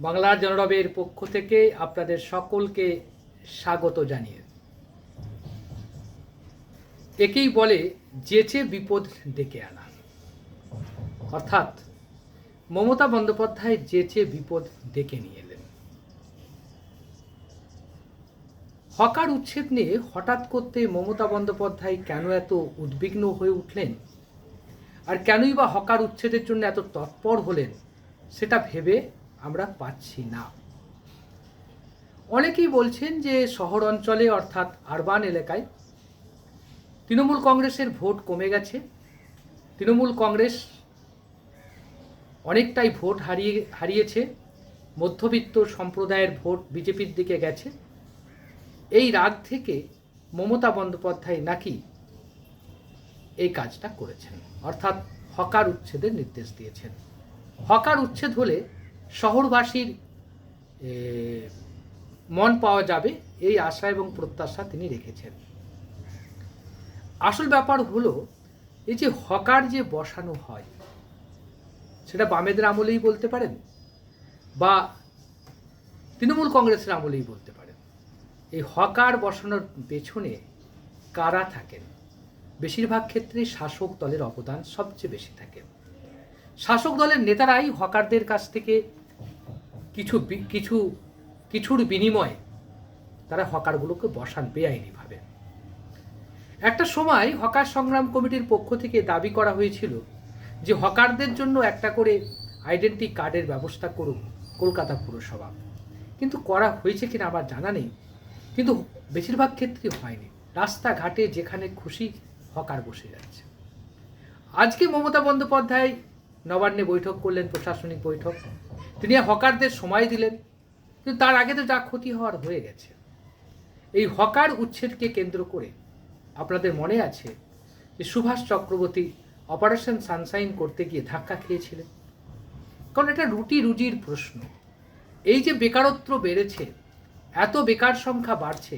বাংলার জনরবের পক্ষ থেকে আপনাদের সকলকে স্বাগত জানিয়ে। একেই বলে, যেচে বিপদ ডেকে আনা। অর্থাৎ, মমতা বন্দ্যোপাধ্যায় যেচে বিপদ ডেকে নিয়ে এলেন। হকার উচ্ছেদ নিয়ে হঠাৎ করতে মমতা বন্দ্যোপাধ্যায় কেন এত উদ্বিগ্ন হয়ে উঠলেন? আর কেনই বা হকার উচ্ছেদের জন্য এত তৎপর হলেন? সেটা ভেবে আমরা পাচ্ছি না। অনেকেই বলছেন যে শহর অঞ্চলে অর্থাৎ আরবান এলাকায় তৃণমূল কংগ্রেসের ভোট কমে গেছে। তৃণমূল কংগ্রেস অনেকটাই ভোট হারিয়ে, হারিয়েছে। মধ্যবিত্ত সম্প্রদায়ের ভোট বিজেপির দিকে গেছে। এই রাগ থেকে মমতা বন্দ্যোপাধ্যায় নাকি এই কাজটা করেছেন? অর্থাৎ হকার উচ্ছেদের নির্দেশ দিয়েছেন। হকার উচ্ছেদ হলে শহরবাসীর মন পাওয়া যাবে এই আশা এবং প্রত্যাশা তিনি রেখেছেন। আসল ব্যাপার হলো, এই যে হকার যে বসানো হয়, সেটা বামেদের আমলেই বলতে পারেন বা তৃণমূল কংগ্রেসের আমলেই বলতে পারেন। এই হকার বসানোর পেছনে কারা থাকেন? বেশিরভাগ ক্ষেত্রে শাসক দলের অবদান সবচেয়ে বেশি থাকে। শাসক দলের নেতারাই হকারদের কাছ থেকে কিছু কিছু, কিছুর বিনিময়ে তারা হকারগুলোকে বসান বেআইনিভাবে একটা সময় হকার সংগ্রাম কমিটির পক্ষ থেকে দাবি করা হয়েছিল যে হকারদের জন্য একটা করে আইডেন্টি কার্ডের ব্যবস্থা করুক কলকাতা পুরসভা। কিন্তু করা হয়েছে কিনা আমার জানা নেই, কিন্তু বেশিরভাগ ক্ষেত্রে হয়নি। রাস্তাঘাটে যেখানে খুশি হকার বসে যাচ্ছে। আজকে মমতা বন্দ্যোপাধ্যায় নবান্নে বৈঠক করলেন, প্রশাসনিক বৈঠক। তিনি হকারদের সময় দিলেন, কিন্তু তার আগে তো যা ক্ষতি হওয়ার হয়ে গেছে। এই হকার উচ্ছেদকে কেন্দ্র করে আপনাদের মনে আছে যে সুভাষ চক্রবর্তী অপারেশন সানসাইন করতে গিয়ে ধাক্কা খেয়েছিলেন? কারণ এটা রুটি রুজির প্রশ্ন। এই যে বেকারত্ব বেড়েছে, এত বেকার সংখ্যা বাড়ছে,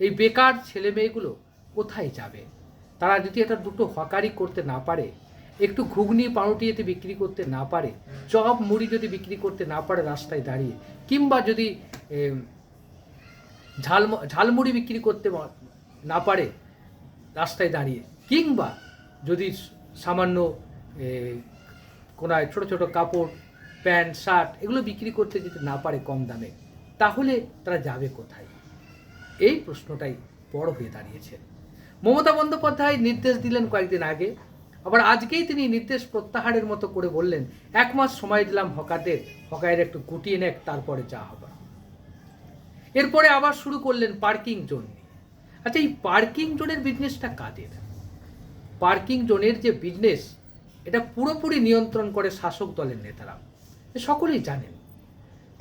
এই বেকার ছেলে মেয়েগুলো কোথায় যাবে? তারা যদি এটা দুটো হকারি করতে না পারে একটু ঘুগনি পাউরুটি যদি বিক্রি করতে না পারে, চপ মুড়ি যদি বিক্রি করতে না পারে রাস্তায় দাঁড়িয়ে, কিংবা যদি ঝাল ঝালমুড়ি বিক্রি করতে না পারে রাস্তায় দাঁড়িয়ে, কিংবা যদি সামান্য কোনায় ছোট ছোট কাপড়, প্যান্ট, শার্ট এগুলো বিক্রি করতে যেতে না পারে কম দামে, তাহলে তারা যাবে কোথায়? এই প্রশ্নটাই বড় হয়ে দাঁড়িয়েছে। মমতা বন্দ্যোপাধ্যায় নির্দেশ দিলেন কয়েকদিন আগে আবার আজকেই তিনি নির্দেশ প্রত্যাহারের মতো করে বললেন, এক মাস সময় দিলাম হকারদের হকায়ের একটু গুটিয়ে নেক, তারপরে যা হবে। এরপরে আবার শুরু করলেন পার্কিং জোন। আচ্ছা এই পার্কিং জোনের বিজনেসটা কাদের? পার্কিং জোনের যে বিজনেস, এটা পুরোপুরি নিয়ন্ত্রণ করে শাসক দলের নেতারা। সকলেই জানেন।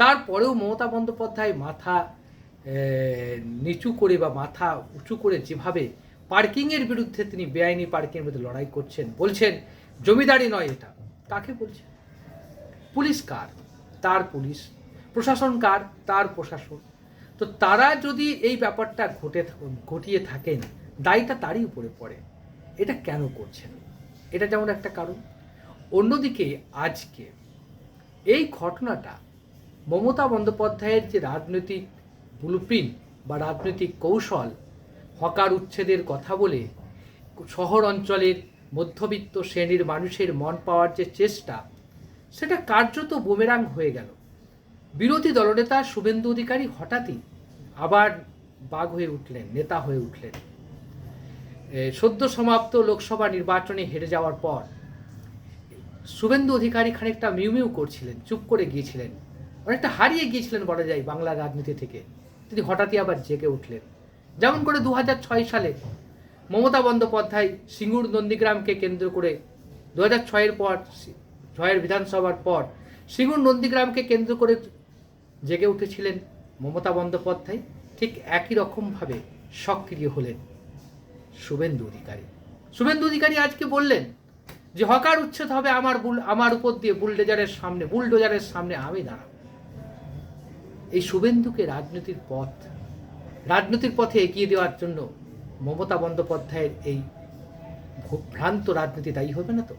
তারপরেও মমতা বন্দ্যোপাধ্যায় মাথা নিচু করে বা মাথা উঁচু করে যেভাবে পার্কিংয়ের বিরুদ্ধে তিনি বেআইনি পার্কিংয়ের বিরুদ্ধে লড়াই করছেন, বলছেন, জমিদারি নয় এটা। কাকে বলছেন? পুলিশ কার? তার পুলিশ। প্রশাসন কার? তার প্রশাসন। তো তারা যদি এই ব্যাপারটা ঘটে ঘটিয়ে থাকেন দায়টা তারই উপরে পড়ে। এটা কেন করছেন? এটা যেমন একটা কারণ। অন্যদিকে আজকে এই ঘটনাটা মমতা বন্দ্যোপাধ্যায়ের যে রাজনৈতিক ব্লুপ্রিন্ট বা রাজনৈতিক কৌশল হকার উচ্ছেদের কথা বলে শহর অঞ্চলের মধ্যবিত্ত শ্রেণির মানুষের মন পাওয়ার যে চেষ্টা, সেটা কার্যত বুমেরাং হয়ে গেল। বিরোধী দলনেতা শুভেন্দু অধিকারী হঠাৎই আবার বাঘ হয়ে উঠলেন, নেতা হয়ে উঠলেন। সদ্য সমাপ্ত লোকসভা নির্বাচনে হেরে যাওয়ার পর শুভেন্দু অধিকারী খানিকটা মিউ মিউ করছিলেন, চুপ করে গিয়েছিলেন। অনেকটা হারিয়ে গিয়েছিলেন বলা যায় বাংলা রাজনীতি থেকে। তিনি হঠাৎই আবার জেগে উঠলেন। যেমন করে দু হাজার ছয় সালে মমতা বন্দ্যোপাধ্যায় সিঙ্গুর নন্দীগ্রামকে কেন্দ্র করে দু হাজার ছয়ের পর, ছয়ের বিধানসভার পর সিঙ্গুর নন্দীগ্রামকে কেন্দ্র করে জেগে উঠেছিলেন মমতা বন্দ্যোপাধ্যায়। ঠিক একই রকমভাবে সক্রিয় হলেন শুভেন্দু অধিকারী। শুভেন্দু অধিকারী আজকে বললেন যে হকার উচ্ছেদ হবে আমার বুল, আমার উপর দিয়ে বুলডোজারের সামনে বুলডোজারের সামনে আমি দাঁড়াবো। এই শুভেন্দুকে রাজনীতির পথ রাজনীতির পথে এগিয়ে দেওয়ার জন্য মমতা বন্দ্যোপাধ্যায়ের এই ভ্রান্ত রাজনীতি দায়ী হবে না তো?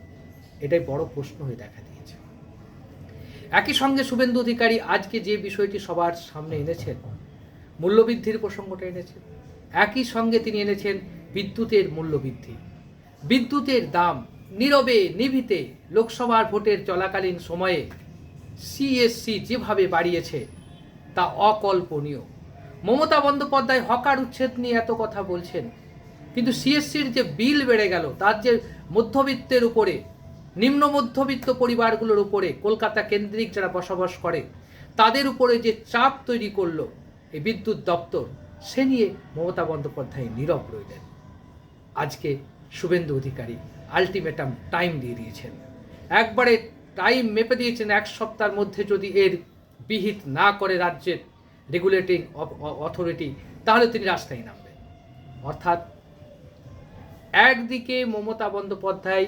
এটাই বড় প্রশ্ন হয়ে দেখা দিয়েছে। একই সঙ্গে শুভেন্দু অধিকারী আজকে যে বিষয়টি সবার সামনে এনেছেন, মূল্যবৃদ্ধির প্রসঙ্গটা এনেছেন, একই সঙ্গে তিনি এনেছেন বিদ্যুতের মূল্যবৃদ্ধি। বিদ্যুতের দাম নীরবে নিভিতে লোকসভার ভোটের চলাকালীন সময়ে সিএসসি যেভাবে বাড়িয়েছে, তা অকল্পনীয়। মমতা বন্দ্যোপাধ্যায় হকার উচ্ছেদ নিয়ে এত কথা বলছেন। কিন্তু সিএসসির যে বিল বেড়ে গেল, তার যে মধ্যবিত্তের উপরে, নিম্ন মধ্যবিত্ত পরিবারগুলোর উপরে, কলকাতা কেন্দ্রিক যারা বসবাস করে, তাদের উপরে যে চাপ তৈরি করল এই বিদ্যুৎ দপ্তর, সে নিয়ে মমতা বন্দ্যোপাধ্যায় নীরব রইলেন। আজকে শুভেন্দু অধিকারী আলটিমেটাম টাইম দিয়ে দিয়েছেন। একবারে টাইম মেপে দিয়েছেন এক সপ্তাহের মধ্যে যদি এর বিহিত না করে রাজ্যের রেগুলেটিং অথরিটি তাহলে তিনি রাস্তায় নামবেন। অর্থাৎ একদিকে মমতা বন্দ্যোপাধ্যায়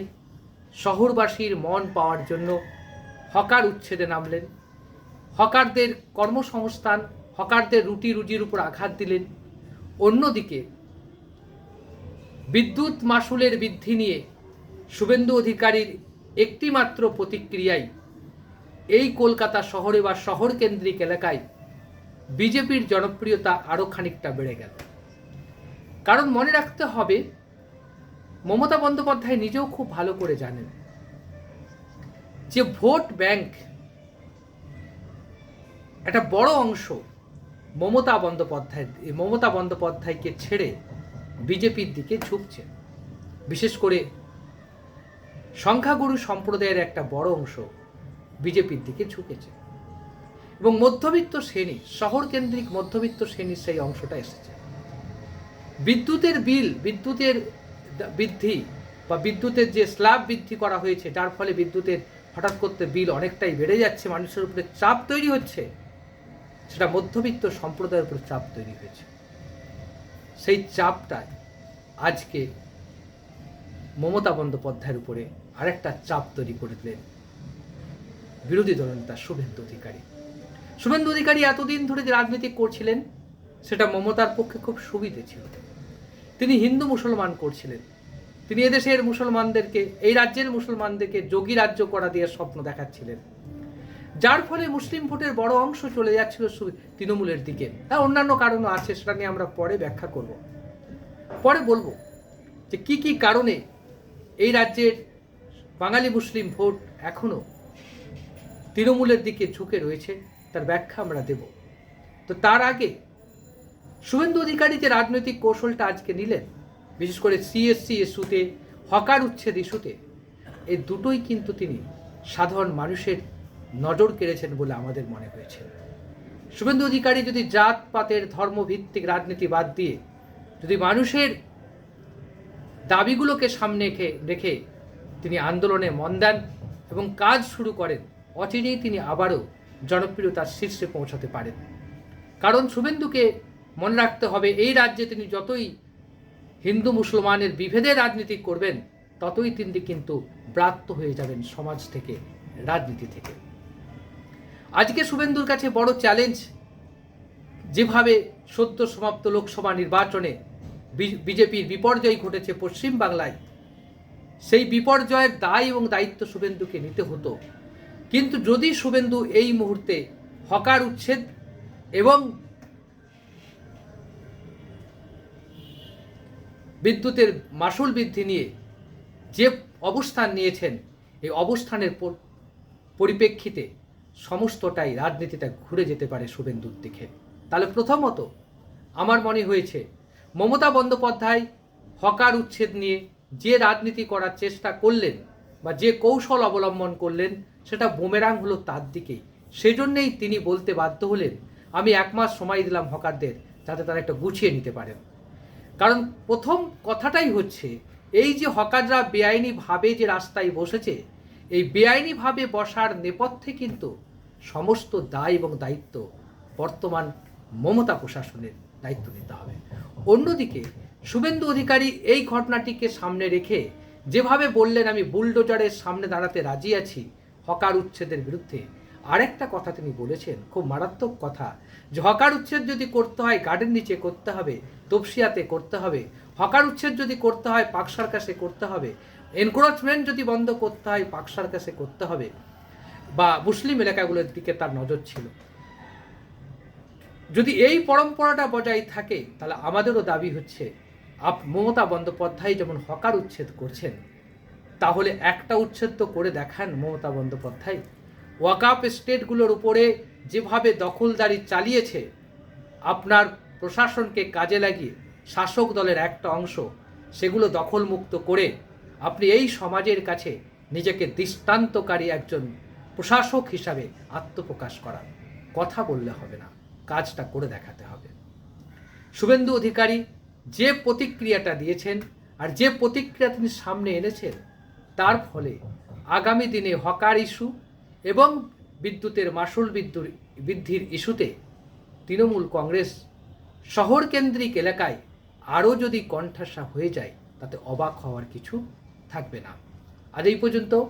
শহরবাসীর মন পাওয়ার জন্য হকার উচ্ছেদে নামলেন, হকারদের কর্মসংস্থান, হকারদের রুটি রুজির উপর আঘাত দিলেন, অন্যদিকে বিদ্যুৎ মাসুলের বৃদ্ধি নিয়ে শুভেন্দু অধিকারীর একটিমাত্র প্রতিক্রিয়াই এই কলকাতা শহরে বা শহর কেন্দ্রিক এলাকায় বিজেপির জনপ্রিয়তা আরও খানিকটা বেড়ে গেল। কারণ মনে রাখতে হবে, মমতা বন্দ্যোপাধ্যায় নিজেও খুব ভালো করে জানেন যে ভোট ব্যাংক একটা বড় অংশ মমতা বন্দ্যোপাধ্যায়, মমতা বন্দ্যোপাধ্যায়কে ছেড়ে বিজেপির দিকে ঝুঁকছে। বিশেষ করে সংখ্যাগুরু সম্প্রদায়ের একটা বড় অংশ বিজেপির দিকে ঝুঁকেছে। এবং মধ্যবিত্ত শ্রেণি শহর কেন্দ্রিক মধ্যবিত্ত শ্রেণির সেই অংশটা এসেছে। বিদ্যুতের বিল, বিদ্যুতের বৃদ্ধি বা বিদ্যুতের যে স্ল্যাব বৃদ্ধি করা হয়েছে, যার ফলে বিদ্যুতের হঠাৎ করতে বিল অনেকটাই বেড়ে যাচ্ছে, মানুষের উপরে চাপ তৈরি হচ্ছে, সেটা মধ্যবিত্ত সম্প্রদায়ের উপর চাপ তৈরি হয়েছে। সেই চাপটা আজকে মমতা বন্দ্যোপাধ্যায়ের উপরে আরেকটা চাপ তৈরি করে দিলেন বিরোধী দলনেতা শুভেন্দু অধিকারী। শুভেন্দু অধিকারী এতদিন ধরে যে রাজনীতি করছিলেন, সেটা মমতার পক্ষে খুব সুবিধে ছিল। তিনি হিন্দু মুসলমান করছিলেন। তিনি এদেশের মুসলমানদেরকে, এই রাজ্যের মুসলমানদেরকে যোগী রাজ্য করা দিয়ে স্বপ্ন দেখাচ্ছিলেন। যার ফলে মুসলিম ভোটের বড় অংশ চলে যাচ্ছিল তৃণমূলের দিকে। হ্যাঁ অন্যান্য কারণও আছে, সেটা নিয়ে আমরা পরে ব্যাখ্যা করব। পরে বলব যে কি কি কারণে এই রাজ্যের বাঙালি মুসলিম ভোট এখনও তৃণমূলের দিকে ঝুঁকে রয়েছে। তার ব্যাখ্যা আমরা দেব। তো তার আগে শুভেন্দু অধিকারী যে রাজনৈতিক কৌশলটা আজকে নিলেন, বিশেষ করে সিএসসি ইস্যুতে, হকার উচ্ছেদ ইস্যুতে, এই দুটোই কিন্তু তিনি সাধারণ মানুষের নজর কেড়েছেন বলে আমাদের মনে হয়েছে। শুভেন্দু অধিকারী যদি জাতপাতের ধর্মভিত্তিক রাজনীতি বাদ দিয়ে যদি মানুষের দাবিগুলোকে সামনে রেখে তিনি আন্দোলনে মন দেন এবং কাজ শুরু করেন, অচিরেই তিনি আবারও জনপ্রিয়তার শীর্ষে পৌঁছাতে পারেন। কারণ শুভেন্দুকে মনে রাখতে হবে, এই রাজ্যে তিনি যতই হিন্দু মুসলমানের বিভেদের রাজনীতি করবেন, ততই তিনি কিন্তু ব্রাত্য হয়ে যাবেন সমাজ থেকে, রাজনীতি থেকে। আজকে শুভেন্দুর কাছে বড় চ্যালেঞ্জ যেভাবে সদ্য সমাপ্ত লোকসভা নির্বাচনে বিজেপির বিপর্যয় ঘটেছে পশ্চিম বাংলায় সেই বিপর্যয়ের দায় এবং দায়িত্ব শুভেন্দুকে নিতে হতো। কিন্তু যদি শুভেন্দু এই মুহূর্তে হকার উচ্ছেদ এবং বিদ্যুতের মাসুল বৃদ্ধি নিয়ে যে অবস্থান নিয়েছেন, এই অবস্থানের পরিপ্রেক্ষিতে সমস্তটাই রাজনীতিটা ঘুরে যেতে পারে শুভেন্দুর দিকে। তাহলে প্রথমত আমার মনে হয়েছে, মমতা বন্দ্যোপাধ্যায় হকার উচ্ছেদ নিয়ে যে রাজনীতি করার চেষ্টা করলেন বা যে কৌশল অবলম্বন করলেন সেটা বোমেরাং হলো তার দিকেই। সেজন্যেই তিনি বলতে বাধ্য হলেন, আমি এক মাস সময় দিলাম হকারদের যাতে তারা একটা গুছিয়ে নিতে পারেন। কারণ প্রথম কথাটাই হচ্ছে, এই যে হকাররা বেআইনিভাবে যে রাস্তায় বসেছে, এই বেআইনিভাবে বসার নেপথ্যে কিন্তু সমস্ত দায় এবং দায়িত্ব বর্তমান মমতা প্রশাসনের দায়িত্ব নিতে হবে। অন্যদিকে, শুভেন্দু অধিকারী এই ঘটনাটিকে সামনে রেখে, যেভাবে বললেন, আমি বুলডোজারের সামনে দাঁড়াতে রাজি আছি হকার উচ্ছেদের বিরুদ্ধে আরেকটা কথা তিনি বলেছেন, খুব মারাত্মক কথা। যে হকার উচ্ছেদ যদি করতে হয়, গার্ডেন নিচে করতে হবে, তপসিয়াতে করতে হবে। হকার উচ্ছেদ যদি করতে হয় পাকসার কাছে করতে হবে। এনক্রোচমেন্ট যদি বন্ধ করতে হয় পাকসার কাছে করতে হবে। বা মুসলিম এলাকাগুলোর দিকে তার নজর ছিল। যদি এই পরম্পরাটা বজায় থাকে, তাহলে আমাদেরও দাবি হচ্ছে, আপ মমতা বন্দ্যোপাধ্যায় যেমন হকার উচ্ছেদ করছেন তাহলে একটা উচ্ছেদ তো করে দেখান মমতা বন্দ্যোপাধ্যায়। ওয়াকাপ স্টেটগুলোর উপরে যেভাবে দখলদারি চালিয়েছে, আপনার প্রশাসনকে কাজে লাগিয়ে শাসক দলের একটা অংশ সেগুলো দখলমুক্ত করে আপনি এই সমাজের কাছে নিজেকে দৃষ্টান্তকারী একজন প্রশাসক হিসাবে আত্মপ্রকাশ করান। কথা বললে হবে না, কাজটা করে দেখাতে হবে। শুভেন্দু অধিকারী যে প্রতিক্রিয়াটা দিয়েছেন আর যে প্রতিক্রিয়া তিনি সামনে এনেছেন তার ফলে আগামী দিনে হকার ইস্যু এবং বিদ্যুতের মাসুল বিদ্যুৎ বৃদ্ধির ইস্যুতে তৃণমূল কংগ্রেস শহর কেন্দ্রিক এলাকায় আরও যদি কণ্ঠাসা হয়ে যায়, তাতে অবাক হওয়ার কিছু থাকবে না। আজ এই পর্যন্ত।